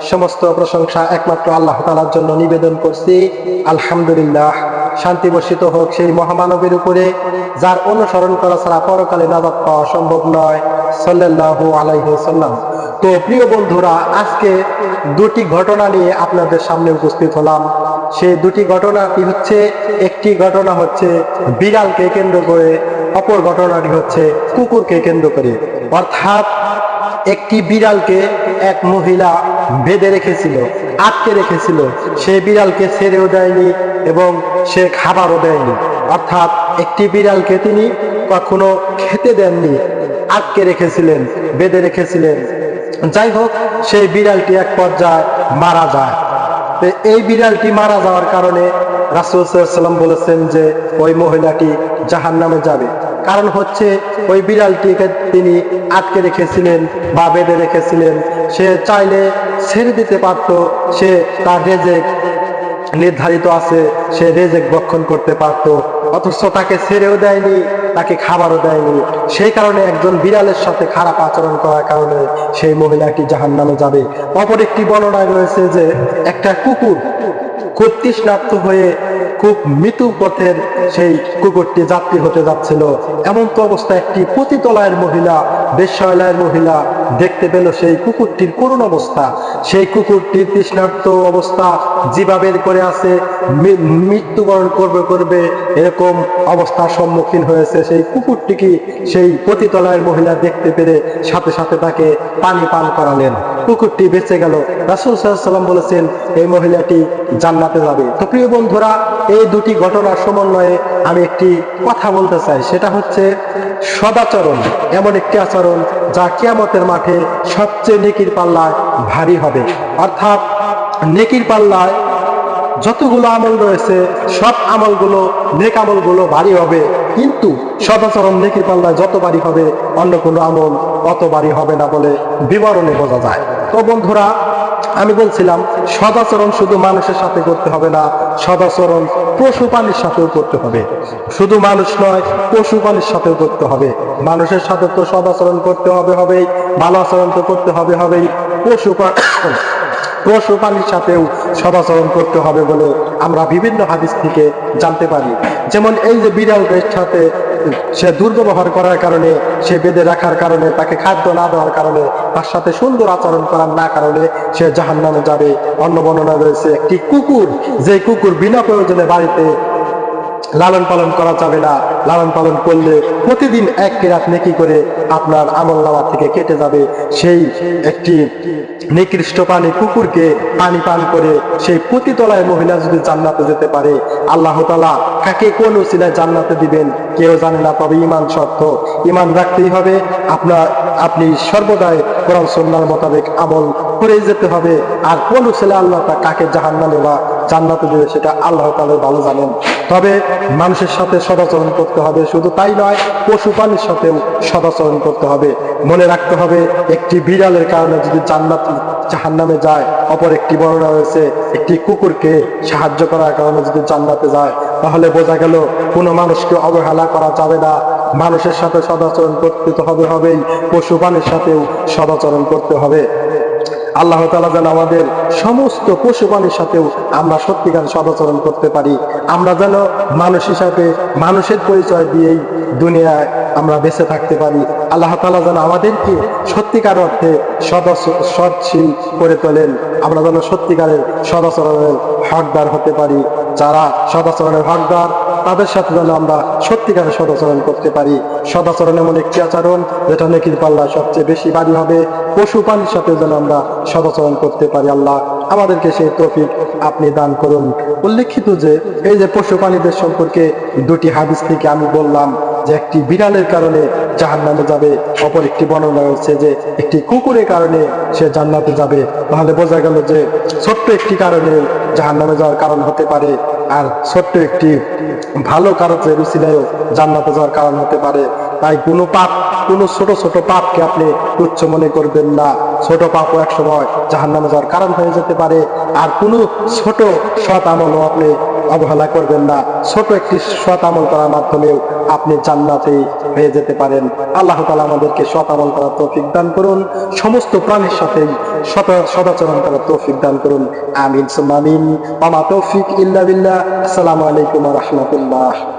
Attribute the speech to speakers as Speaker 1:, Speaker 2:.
Speaker 1: সমস্ত প্রশংসা একমাত্র আল্লাহ তাআলার জন্য নিবেদন করছি। আলহামদুলিল্লাহ। শান্তি বর্ষিত হোক সেই মহামানবের উপরে, যার অনুসরণ করা ছাড়া পরকালে নাজাত পাওয়া সম্ভব নয়। সাল্লাল্লাহু আলাইহি ওয়াসাল্লাম। তো প্রিয় বন্ধুরা, আজকে দুটি ঘটনা নিয়ে আপনাদের সামনে উপস্থিত হলাম। সেই দুটি ঘটনাটি হচ্ছে, একটি ঘটনা হচ্ছে বিড়ালকে কেন্দ্র করে, অপর ঘটনাটি হচ্ছে কুকুরকে কেন্দ্র করে। অর্থাৎ, একটি বিড়ালকে এক মহিলা বেঁধে রেখেছিল, আটকে রেখেছিল। সে বিড়ালকে ছেড়েও দেয়নি এবং সে খাবারও দেয়নি। অর্থাৎ, একটি বিড়ালকে তিনি কখনো খেতে দেননি, আটকে রেখেছিলেন, বেঁধে রেখেছিলেন। যাই হোক সেই বিড়ালটি এক পর্যায়ে মারা যায়। এই বিড়ালটি মারা যাওয়ার কারণে রাসুল সাল্লাম বলেছেন যে, ওই মহিলাটি জাহান নামে যাবে। কারণ হচ্ছে, ওই বিড়ালটিকে তিনি আটকে রেখেছিলেন বা বেঁধে রেখেছিলেন। সে চাইলে ছেড়ে দিতে পারত, সে তার রেজেক নির্ধারিত আছে। সে রেজেক বক্ষণ করতে পারত, অথচ তাকে ছেড়েও দেয়নি, তাকে খাবারও দেয়নি। সেই কারণে একজন বিড়ালের সাথে খারাপ আচরণ করার কারণে সেই মহিলাটি জাহান নামে যাবে। অপর একটি বর্ণনায় রয়েছে যে, একটা কুকুর খুব তৃষ্ণার্ত হয়ে খুব মৃত্যু পথের সেই কুকুরটি যাত্রী হতে যাচ্ছিল। এমন তো অবস্থায় একটি পতিতলায়ের মহিলা, বেশ্যালয়ের মহিলা দেখতে পেল সেই কুকুরটির করুণ অবস্থা। সেই কুকুরটির তৃষ্ণার্ত অবস্থা, জিবা বের করে আছে মৃত্যুবরণ করবে করবে এরকম অবস্থার সম্মুখীন হয়েছে। সেই কুকুরটিকে সেই পতিতলায়ের মহিলা দেখতে পেরে সাথে সাথে তাকে পানি পান করালেন। কুকুরটি বেঁচে গেল। রাসুল সাল্লাম বলেছেন, এই মহিলাটি জান্নাতে যাবে। তো প্রিয় বন্ধুরা, এই দুটি ঘটনার সমন্বয়ে আমি একটি কথা বলতে চাই। সেটা হচ্ছে সদাচরণ, এমন একটি আচরণ যা কিয়ামতের মাঠে সবচেয়ে নেকির পাল্লায় ভারী হবে। অর্থাৎ নেকির পাল্লায় যতগুলো আমল রয়েছে, সব আমলগুলো, নেক আমলগুলো ভারী হবে। কিন্তু সদাচরণ নেকি পাল্লায় যত বাড়ি হবে, অন্য কোনো আমল অত বাড়ি হবে না বলে বিবরণে বোঝা যায়। তো বন্ধুরা, আমি বলছিলাম, সদাচরণ শুধু মানুষের সাথে করতে হবে না, সদাচরণ পশু প্রাণীর সাথেও করতে হবে। শুধু মানুষ নয়, পশু প্রাণীর সাথেও করতে হবে। মানুষের সাথে তো সদাচরণ করতে হবে হবেই, ভালো আচরণ তো করতে হবে হবেই। পশু পশু প্রাণীর সাথেও সদাচরণ করতে হবে বলে আমরা বিভিন্ন হাদিস থেকে জানতে পারি। যেমন এই যে বিড়ালদের সাথে সে দুর্ব্যবহার করার কারণে, সে বেঁধে রাখার কারণে, তাকে খাদ্য না দেওয়ার কারণে, তার সাথে সুন্দর আচরণ করার না কারণে সে জাহান নামে যাবে। অন্য বর্ণনা রয়েছে, একটি কুকুর যে কুকুর বিনা প্রয়োজনে বাড়িতে লালন পালন করা যাবে না। লালন পালন করলে প্রতিদিন এক কেরাত নেকি করে আপনার আমল নামা থেকে কেটে যাবে। সেই একটি নিকৃষ্ট পানি কুকুরকে পানি পান করে সেই পতিতলায় মহিলা যদি জান্নাতে যেতে পারে, আল্লাহ তালা কাকে কোন উসিলায় জান্নাতে দিবেন কেউ জানে না, তবে ইমান শর্ত। ইমান রাখতেই হবে। আপনার, আপনি সর্বদাই কোরআন সন্ন্যার মোতাবেক আমল করে যেতে হবে। আর কোন উসিলা আল্লাহ তা কাকে জাহান্নামে বা জান্নাতে দেবে সেটা আল্লাহ তাআলা ভালো জানেন। তবে মানুষের সাথে সদাচরণ করতে হবে, শুধু তাই নয় পশু প্রাণীর সাথেও সদাচরণ করতে হবে। মনে রাখতে হবে, একটি বিড়ালের কারণে যদি জান্নাত জাহান্নামে যায়, অপর একটি বর্ণনা রয়েছে, একটি কুকুরকে সাহায্য করার কারণে যদি জান্নাতে যায়, তাহলে বোঝা গেল কোনো মানুষকে অবহেলা করা যাবে না। মানুষের সাথে সদাচরণ করতে হবে হবেই পশু প্রাণীর সাথেও সদাচরণ করতে হবে। আল্লাহ তালা যেন আমাদের সমস্ত পশু সাথেও আমরা সত্যিকার সদাচরণ করতে পারি। আমরা যেন মানুষ হিসাবে মানুষের পরিচয় দিয়েই দুনিয়ায় আমরা বেঁচে থাকতে পারি। আল্লাহ তালা যেন আমাদেরকে সত্যিকার অর্থে সৎশীল করে তোলেন। আমরা যেন সত্যিকারের সদাচরণের হকদার হতে পারি। যারা সদাচরণের হকদার তাদের সাথে যেন আমরা সত্যিকারের সদাচরণ করতে পারি। সদাচরণ এমন একটি আচরণ, যেটা নেকির পাল্লা সবচেয়ে বেশি বাড়ি হবে। পশু প্রাণীর সাথে যেন আমরা সদাচরণ করতে পারি আল্লাহ। আমাদেরকে সেই তফিক আপনি দান করুন। উল্লেখিত যে, এই যে পশু প্রাণীদের সম্পর্কে দুটি হাদিস থেকে আমি বললাম যে, একটি বিড়ালের কারণে জাহান নামে যাবে। অপর একটি বর্ণনা রয়েছে যে, একটি কুকুরের কারণে সে জান্নাতে যাবে। তাহলে বোঝা গেল যে, ছোট্ট একটি কারণে জাহান নামে যাওয়ার কারণ হতে পারে, আর ছোট্ট একটি ভালো কারণে রুচিলায়ও জান্নাতে যাওয়ার কারণ হতে পারে। তাই কোনো পাপ, কোনো ছোট ছোট পাপকে আপনি তুচ্ছ মনে করবেন না। ছোট পাপও এক সময় জাহান নামে যাওয়ার কারণ হয়ে যেতে পারে, আর কোনো ছোট সৎ আমলও আপনি অবহেলা করবেন না। ছোট একটি সৎ আমল করার মাধ্যমেও আপনি জান্নাতে হয়ে যেতে পারেন। আল্লাহ তালা আমাদেরকে সৎ আমল করার তৌফিক দান করুন। সমস্ত প্রাণীর সদ সদাচরণ করার তৌফিক দান করুন। আমিন সুমামিন মামা তৌফিক ইল্লা বিল্লাহ। আসসালামু আলাইকুম রহমতুল্লাহ।